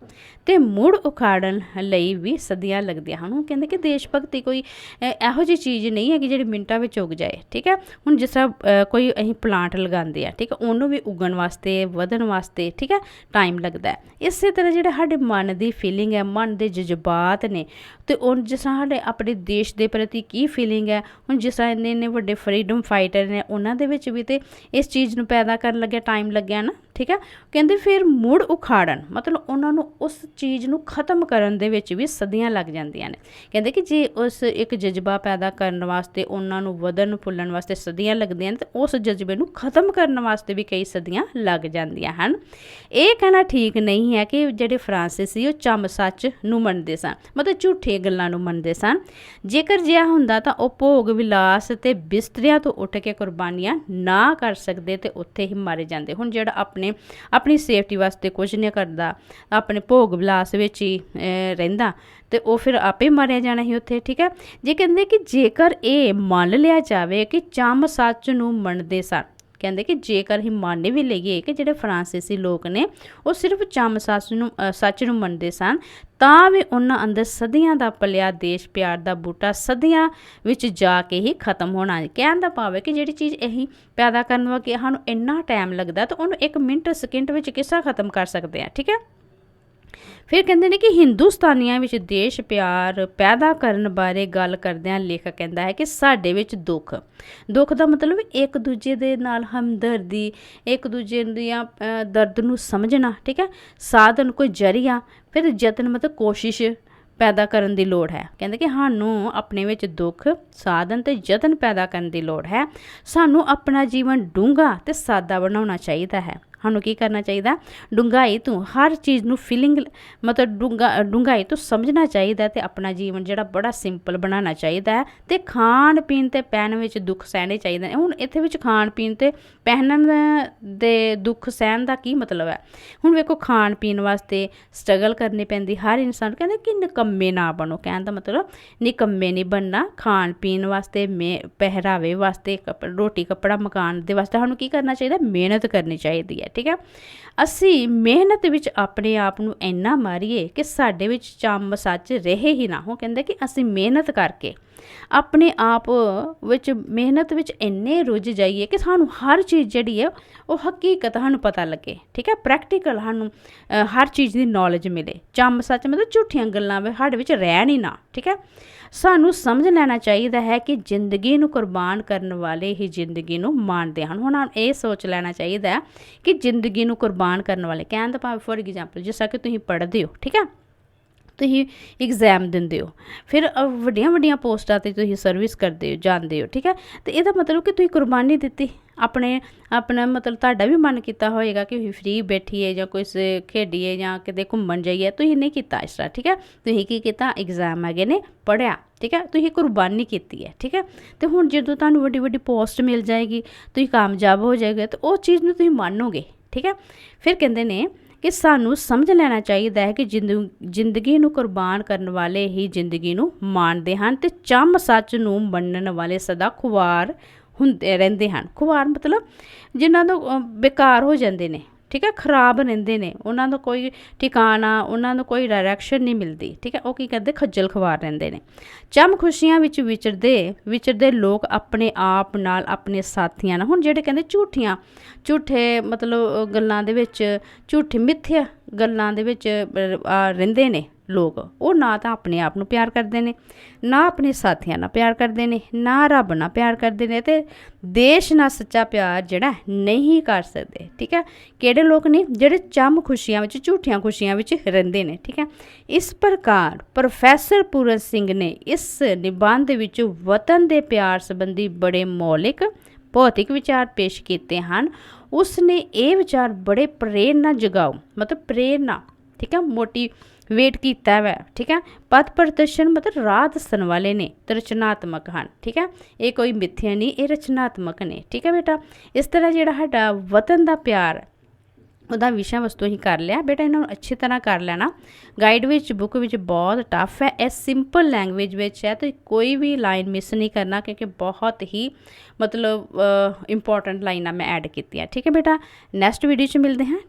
ਤੇ ਮੁੜ ਉਖਾੜਨ ਲਈ ਵੀ ਸਦੀਆਂ ਲੱਗਦੀਆਂ ਹਨ। ਉਹ ਕਹਿੰਦੇ ਕਿ ਦੇਸ਼ ਭਗਤੀ ਕੋਈ ਇਹੋ ਜਿਹੀ ਚੀਜ਼ ਨਹੀਂ ਹੈ ਕਿ ਜਿਹੜੀ ਮਿੰਟਾਂ ਵਿੱਚ ਉਗ ਜਾਏ, ਠੀਕ ਹੈ? ਹੁਣ ਜਿਸ ਤਰ੍ਹਾਂ ਕੋਈ ਅਸੀਂ ਪਲਾਂਟ ਲਗਾਉਂਦੇ ਆ ਠੀਕ ਹੈ? ਉਹਨੂੰ ਵੀ ਉਗਣ ਵਾਸਤੇ, ਵਧਣ ਵਾਸਤੇ, ਠੀਕ ਹੈ? ਟਾਈਮ ਲੱਗਦਾ ਇਸੇ ਤਰ੍ਹਾਂ ਜਿਹੜੇ ਸਾਡੇ ਮਨ ਦੀ ਫੀਲਿੰਗ ਹੈ, ਮਨ ਦੇ ਜਜ਼ਬਾਤ ਨੇ, ਤੇ ਉਹ ਜਿਸ ਤਰ੍ਹਾਂ ਸਾਡੇ ਆਪਣੇ ਦੇਸ਼ ਦੇ ਪ੍ਰਤੀ ਕੀ ਫੀਲਿੰਗ ਹੈ, ਹੁਣ ਜਿਸ ਤਰ੍ਹਾਂ ਇੰਨੇ ਇੰਨੇ ਵੱਡੇ ਫਰੀडम ਫਾਈਟਰ ਨੇ, ਉਹਨਾਂ ਦੇ ਵਿੱਚ ਵੀ ਤੇ ਇਸ ਚੀਜ਼ ਨੂੰ ਪੈਦਾ ਕਰਨ ਲੱਗਿਆ ਟਾਈਮ ਲੱਗਿਆ ਨਾ, ਠੀਕ ਹੈ? ਕਹਿੰਦੇ ਫਿਰ ਮੁੜ ਉਖਾੜਨ, ਮਤਲਬ ਉਹਨਾਂ ਨੂੰ ਉਸ ਚੀਜ਼ ਨੂੰ ਖਤਮ ਕਰਨ ਦੇ ਵਿੱਚ ਵੀ ਸਦੀਆਂ ਲੱਗ ਜਾਂਦੀਆਂ ਨੇ। ਕਹਿੰਦੇ ਕਿ ਜੇ ਉਸ ਇੱਕ ਜਜ਼ਬਾ ਪੈਦਾ ਕਰਨ ਵਾਸਤੇ, ਉਹਨਾਂ ਨੂੰ ਵਧਣ ਫੁੱਲਣ ਵਾਸਤੇ ਸਦੀਆਂ ਲੱਗਦੀਆਂ ਨੇ, ਤੇ ਉਸ ਜਜ਼ਬੇ ਨੂੰ ਖਤਮ ਕਰਨ ਵਾਸਤੇ ਵੀ ਕਈ ਸਦੀਆਂ ਲੱਗ ਜਾਂਦੀਆਂ ਹਨ। ਇਹ ਕਹਿਣਾ ਠੀਕ ਨਹੀਂ ਹੈ ਕਿ ਜਿਹੜੇ ਫਰਾਂਸੀਸੀ ਉਹ ਚੰਮ ਸੱਚ ਨੂੰ ਮੰਨਦੇ ਸਨ, ਮਤਲਬ ਝੂਠੇ ਗੱਲਾਂ ਨੂੰ ਮੰਨਦੇ ਸਨ। ਜੇਕਰ ਜਿਹਾ ਹੁੰਦਾ ਤਾਂ ਉਹ ਭੋਗ ਵਿਲਾਸ ਤੇ ਬਿਸਤਰਿਆਂ ਤੋਂ ਉੱਠ ਕੇ ਕੁਰਬਾਨੀਆਂ ਨਾ ਕਰ ਸਕਦੇ ਤੇ ਉੱਥੇ ਹੀ ਮਾਰੇ ਜਾਂਦੇ। ਹੁਣ ਜਿਹੜਾ ਆਪਣੇ, ਆਪਣੀ ਸੇਫਟੀ ਵਾਸਤੇ ਕੁਝ ਨਹੀਂ ਕਰਦਾ, ਆਪਣੇ ਭੋਗ ਵਿਲਾਸ ਵਿੱਚ ਹੀ ਰਹਿੰਦਾ। ਤੇ ਉਹ ਫਿਰ ਆਪੇ ਮਾਰਿਆ ਜਾਣਾ ਹੀ ਉੱਥੇ, ਠੀਕ ਹੈ? ਜੇ ਕਹਿੰਦੇ ਕਿ ਜੇਕਰ ਇਹ ਮੰਨ ਲਿਆ ਜਾਵੇ ਕਿ ਚੰਮ ਸੱਚ ਨੂੰ ਮੰਨਦੇ ਸਨ, ਕਹਿੰਦੇ ਕਿ ਜੇਕਰ ਹੀ ਮੰਨ ਵੀ ਲਈਏ ਕਿ ਜਿਹੜੇ ਫਰਾਂਸੀਸੀ ਲੋਕ ਨੇ, ਉਹ ਸਿਰਫ ਚੰਮ ਸੱਚ ਨੂੰ ਸੱਚ ਨੂੰ ਮੰਨਦੇ ਸਨ, ਤਾਂ ਵੀ ਉਹਨਾਂ ਅੰਦਰ ਸਦੀਆਂ ਦਾ ਪਲਿਆ ਦੇਸ਼ ਪਿਆਰ ਦਾ ਬੂਟਾ ਸਦੀਆਂ ਵਿੱਚ ਜਾ ਕੇ ਹੀ ਖਤਮ ਹੋਣਾ ਕਹਿਣ ਦਾ ਭਾਵ ਹੈ ਕਿ ਜਿਹੜੀ ਚੀਜ਼ ਅਸੀਂ ਪੈਦਾ ਕਰਨ ਵਾਸਤੇ ਸਾਨੂੰ ਇੰਨਾ ਟਾਈਮ ਲੱਗਦਾ, ਤਾਂ ਉਹਨੂੰ 1 ਮਿੰਟ, ਸਕਿੰਟ ਵਿੱਚ ਕਿਸਾ ਖਤਮ ਕਰ ਸਕਦੇ ਆ ਠੀਕ ਹੈ? ਫਿਰ ਕਹਿੰਦੇ ਨੇ ਕਿ ਹਿੰਦੁਸਤਾਨੀਆਂ ਵਿੱਚ ਦੇਸ਼ ਪਿਆਰ ਪੈਦਾ ਕਰਨ ਬਾਰੇ ਗੱਲ ਕਰਦਿਆਂ ਲੇਖਕ ਕਹਿੰਦਾ ਹੈ ਕਿ ਸਾਡੇ ਵਿੱਚ ਦੁੱਖ। ਦੁੱਖ ਦਾ ਮਤਲਬ ਇੱਕ ਦੂਜੇ ਦੇ ਨਾਲ ਹਮਦਰਦੀ, ਇੱਕ ਦੂਜੇ ਦੀਆਂ ਦਰਦ ਨੂੰ ਸਮਝਣਾ, ਠੀਕ ਹੈ? ਸਾਧਨ ਕੋਈ ਜਰੀਆ, ਫਿਰ ਯਤਨ ਮਤਲਬ ਕੋਸ਼ਿਸ਼ ਪੈਦਾ ਕਰਨ ਦੀ ਲੋੜ ਹੈ। ਕਹਿੰਦੇ ਕਿ ਸਾਨੂੰ ਆਪਣੇ ਵਿੱਚ ਦੁੱਖ, ਸਾਧਨ ਤੇ ਯਤਨ ਪੈਦਾ ਕਰਨ ਦੀ ਲੋੜ ਹੈ। ਸਾਨੂੰ ਆਪਣਾ ਜੀਵਨ ਡੂੰਘਾ ਤੇ ਸਾਦਾ ਬਣਾਉਣਾ ਚਾਹੀਦਾ ਹੈ। ਸਾਨੂੰ ਕੀ ਕਰਨਾ ਚਾਹੀਦਾ? ਡੂੰਘਾਈ ਤੋਂ, ਹਰ ਚੀਜ਼ ਨੂੰ ਫੀਲਿੰਗ ਮਤਲਬ ਡੂੰਘਾ, ਡੂੰਘਾਈ ਤੋਂ ਸਮਝਣਾ ਚਾਹੀਦਾ ਤੇ ਆਪਣਾ ਜੀਵਨ ਜਿਹੜਾ ਬੜਾ ਸਿੰਪਲ ਬਣਾਉਣਾ ਚਾਹੀਦਾ ਹੈ ਤੇ ਖਾਣ ਪੀਣ ਤੇ ਪਹਿਨ ਵਿੱਚ ਦੁੱਖ ਸਹਿਣੇ ਚਾਹੀਦੇ ਨੇ। ਹੁਣ ਇੱਥੇ ਵਿੱਚ ਖਾਣ ਪੀਣ ਤੇ ਪਹਿਨਣ ਦੇ ਦੁੱਖ ਸਹਿਣ ਦਾ ਕੀ ਮਤਲਬ ਹੈ? ਹੁਣ ਵੇਖੋ ਖਾਣ ਪੀਣ ਵਾਸਤੇ ਸਟਰਗਲ ਕਰਨੀ ਪੈਂਦੀ, ਹਰ ਇਨਸਾਨ ਨੂੰ ਕਹਿੰਦੇ ਕਿ ਨਿਕੰਮੇ ਨਾ ਬਣੋ। ਕਹਿਣ ਦਾ ਮਤਲਬ ਨਿਕੰਮੇ ਨਹੀਂ ਬਣਨਾ, ਖਾਣ ਪੀਣ ਵਾਸਤੇ ਮੇ, ਪਹਿਰਾਵੇ ਵਾਸਤੇ ਕੱਪ- ਰੋਟੀ ਕੱਪੜਾ ਮਕਾਨ ਦੇ ਵਾਸਤੇ ਸਾਨੂੰ ਕੀ ਕਰਨਾ ਚਾਹੀਦਾ? ਮਿਹਨਤ ਕਰਨੀ ਚਾਹੀਦੀ ਹੈ। ਠੀਕ ਹੈ? ਅਸੀਂ ਮਿਹਨਤ ਵਿੱਚ ਆਪਣੇ ਆਪ ਨੂੰ ਇੰਨਾ ਮਾਰੀਏ ਕਿ ਸਾਡੇ ਵਿੱਚ ਚੰਮ ਸੱਚ ਰਹੇ ਹੀ ਨਾ ਹੋ ਕਹਿੰਦੇ ਕਿ ਅਸੀਂ ਮਿਹਨਤ ਕਰਕੇ ਆਪਣੇ ਆਪ ਵਿੱਚ ਮਿਹਨਤ ਵਿੱਚ ਇੰਨੇ ਰੁੱਝ ਜਾਈਏ ਕਿ ਸਾਨੂੰ ਹਰ ਚੀਜ਼ ਜਿਹੜੀ ਹੈ ਉਹ ਹਕੀਕਤ ਸਾਨੂੰ ਪਤਾ ਲੱਗੇ। ਠੀਕ ਹੈ? ਪ੍ਰੈਕਟੀਕਲ ਸਾਨੂੰ ਹਰ ਚੀਜ਼ ਦੀ ਨੌਲੇਜ ਮਿਲੇ। ਚੰਮ ਸੱਚ ਮਤਲਬ ਝੂਠੀਆਂ ਗੱਲਾਂ ਸਾਡੇ ਵਿੱਚ ਰਹਿਣ ਹੀ ਨਾ। ਠੀਕ ਹੈ? ਸਾਨੂੰ ਸਮਝ ਲੈਣਾ ਚਾਹੀਦਾ ਹੈ ਕਿ ਜ਼ਿੰਦਗੀ ਨੂੰ ਕੁਰਬਾਨ ਕਰਨ ਵਾਲੇ ਹੀ ਜ਼ਿੰਦਗੀ ਨੂੰ ਮਾਣਦੇ ਹਨ। ਹੁਣ ਇਹ ਸੋਚ ਲੈਣਾ ਚਾਹੀਦਾ ਹੈ ਕਿ ਜ਼ਿੰਦਗੀ ਨੂੰ ਕੁਰਬਾਨ ਕਰਨ ਵਾਲੇ, ਕਹਿਣ ਦਾ ਭਾਵ ਫੋਰ ਐਗਜ਼ਾਮਪਲ ਜਿਸ ਤਰ੍ਹਾਂ ਕਿ ਤੁਸੀਂ ਪੜ੍ਹਦੇ ਹੋ, ਠੀਕ ਹੈ? ਤੁਸੀਂ ਐਗਜ਼ਾਮ ਦਿੰਦੇ ਹੋ। ਫਿਰ ਵੱਡੀਆਂ ਵੱਡੀਆਂ ਪੋਸਟਾਂ ਤੇ ਤੁਸੀਂ ਸਰਵਿਸ ਕਰਦੇ ਹੋ, ਜਾਂਦੇ ਹੋ, ਠੀਕ ਹੈ? ਤੇ ਇਹਦਾ ਮਤਲਬ ਕਿ ਤੁਸੀਂ ਕੁਰਬਾਨੀ ਦਿੱਤੀ। ਆਪਣੇ, ਆਪਣਾ ਮਤਲਬ ਤੁਹਾਡਾ ਵੀ ਮਨ ਕੀਤਾ ਹੋਏਗਾ ਕਿ ਅਸੀਂ ਫ੍ਰੀ ਬੈਠੀਏ ਜਾਂ ਕੋਈ ਖੇਡੀਏ ਜਾਂ ਕਿਤੇ ਘੁੰਮਣ ਜਾਈਏ। ਤੁਸੀਂ ਨਹੀਂ ਕੀਤਾ ਇਸ ਤਰ੍ਹਾਂ, ਠੀਕ ਹੈ? ਤੁਸੀਂ ਕੀ ਕੀਤਾ? ਐਗਜ਼ਾਮ ਹੈਗੇ ਨੇ ਪੜਿਆ ਠੀਕ ਹੈ? ਤੁਸੀਂ ਕੁਰਬਾਨੀ ਕੀਤੀ ਹੈ, ਠੀਕ ਹੈ? ਤੇ ਹੁਣ ਜਦੋਂ ਤੁਹਾਨੂੰ ਵੱਡੀ ਵੱਡੀ ਪੋਸਟ ਮਿਲ ਜਾਏਗੀ, ਤੁਸੀਂ ਕਾਮਯਾਬ ਹੋ ਜਾਏਗੇ ਤੇ ਉਹ ਚੀਜ਼ ਨੂੰ ਤੁਸੀਂ ਮੰਨੋਗੇ, ਠੀਕ ਹੈ? ਫਿਰ ਕਹਿੰਦੇ ਨੇ ਕਿ ਸਾਨੂੰ ਸਮਝ ਲੈਣਾ ਚਾਹੀਦਾ ਹੈ ਕਿ ਜ਼ਿੰਦੂ- ਜ਼ਿੰਦਗੀ ਨੂੰ ਕੁਰਬਾਨ ਕਰਨ ਵਾਲੇ ਹੀ ਜ਼ਿੰਦਗੀ ਨੂੰ ਮਾਣਦੇ ਹਨ ਤੇ ਚੰਮ ਸੱਚ ਨੂੰ ਮੰਨਣ ਵਾਲੇ ਸਦਾ ਖੁਆਰ ਹੁੰਦੇ ਰਹਿੰਦੇ ਹਨ। ਖੁਆਰ ਮਤਲਬ ਜਿਨ੍ਹਾਂ ਤੋਂ ਬੇਕਾਰ ਹੋ ਜਾਂਦੇ ਨੇ। ਠੀਕ ਹੈ, ਖਰਾਬ ਰਹਿੰਦੇ ਨੇ। ਉਹਨਾਂ ਦਾ ਕੋਈ ਟਿਕਾਣਾ, ਉਹਨਾਂ ਨੂੰ ਕੋਈ ਡਾਇਰੈਕਸ਼ਨ ਨਹੀਂ ਮਿਲਦੀ। ਠੀਕ ਹੈ, ਉਹ ਕੀ ਕਰਦੇ? ਖੱਜਲ ਖਵਾਰ ਰਹਿੰਦੇ ਨੇ। ਚਮ ਖੁਸ਼ੀਆਂ ਵਿੱਚ ਵਿਚਰਦੇ ਵਿਚਰਦੇ ਲੋਕ ਆਪਣੇ ਆਪ ਨਾਲ ਆਪਣੇ ਸਾਥੀਆਂ ਨਾਲ, ਹੁਣ ਜਿਹੜੇ ਕਹਿੰਦੇ ਝੂਠੀਆਂ, ਝੂਠੇ ਮਤਲਬ ਗੱਲਾਂ ਦੇ ਵਿੱਚ ਝੂਠੀ ਮਿੱਥਿਆ ਗੱਲਾਂ ਦੇ ਵਿੱਚ ਰਹਿੰਦੇ ਨੇ ਲੋਕ। ਉਹ ਨਾ ਤਾਂ ਆਪਣੇ ਆਪ ਨੂੰ ਪਿਆਰ ਕਰਦੇ ਨੇ, ਨਾ ਆਪਣੇ ਸਾਥੀਆਂ ਨਾਲ ਪਿਆਰ ਕਰਦੇ ਨੇ, ਨਾ ਰੱਬ ਨਾਲ ਪਿਆਰ ਕਰਦੇ ਨੇ ਤੇ ਦੇਸ਼ ਨਾਲ ਸੱਚਾ ਪਿਆਰ ਜਿਹੜਾ ਨਹੀਂ ਕਰ ਸਕਦੇ, ਠੀਕ ਹੈ? ਕਿਹੜੇ ਲੋਕ ਨੇ? ਜਿਹੜੇ ਚੰਮ ਖੁਸ਼ੀਆਂ ਵਿੱਚ, ਝੂਠੀਆਂ ਖੁਸ਼ੀਆਂ ਵਿੱਚ ਰਹਿੰਦੇ ਨੇ, ਠੀਕ ਹੈ? ਇਸ ਪ੍ਰਕਾਰ ਪ੍ਰੋਫੈਸਰ ਪੂਰਨ ਸਿੰਘ ਨੇ ਇਸ ਨਿਬੰਧ ਵਿੱਚ ਵਤਨ ਦੇ ਪਿਆਰ ਸੰਬੰਧੀ ਬੜੇ ਮੌਲਿਕ ਭੌਤਿਕ ਵਿਚਾਰ ਪੇਸ਼ ਕੀਤੇ ਹਨ। ਉਸ ਨੇ ਇਹ ਵਿਚਾਰ ਬੜੇ ਪ੍ਰੇਰਨਾ ਜਗਾਓ, ਮਤਲਬ ਪ੍ਰੇਰਨਾ, ਠੀਕ ਹੈ ਮੋਟੀਵੇਟ ਕੀਤਾ ਵੈ, ਠੀਕ ਹੈ ਪਦ ਪ੍ਰਦਰਸ਼ਨ ਮਤਲਬ ਰਾਹ ਦੱਸਣ ਵਾਲੇ ਨੇ, ਤੇ ਰਚਨਾਤਮਕ ਹਨ, ਠੀਕ ਹੈ ਇਹ ਕੋਈ ਮਿੱਥਿਆ ਨਹੀਂ, ਇਹ ਰਚਨਾਤਮਕ ਨੇ, ਠੀਕ ਹੈ ਬੇਟਾ। ਇਸ ਤਰ੍ਹਾਂ ਜਿਹੜਾ ਸਾਡਾ ਵਤਨ ਦਾ ਪਿਆਰ ਉਹਦਾ ਵਿਸ਼ਾ ਵਸਤੂ ਹੀ ਕਰ ਲਿਆ। ਬੇਟਾ, ਇਹਨਾਂ ਨੂੰ ਅੱਛੀ ਤਰ੍ਹਾਂ ਕਰ ਲੈਣਾ। ਗਾਈਡ ਵਿੱਚ ਬੁੱਕ ਵਿੱਚ ਬਹੁਤ ਟਫ ਹੈ। ਇਹ ਸਿੰਪਲ ਲੈਂਗੁਏਜ ਵਿੱਚ ਹੈ ਤੇ ਕੋਈ ਵੀ ਲਾਈਨ ਮਿਸ ਨਹੀਂ ਕਰਨਾ ਕਿਉਂਕਿ ਬਹੁਤ ਹੀ ਮਤਲਬ ਇੰਪੋਰਟੈਂਟ ਲਾਈਨਾਂ ਮੈਂ ਐਡ ਕੀਤੀਆਂ। ਠੀਕ ਹੈ ਬੇਟਾ? ਨੈਕਸਟ ਵੀਡੀਓ 'ਚ ਮਿਲਦੇ ਹਾਂ।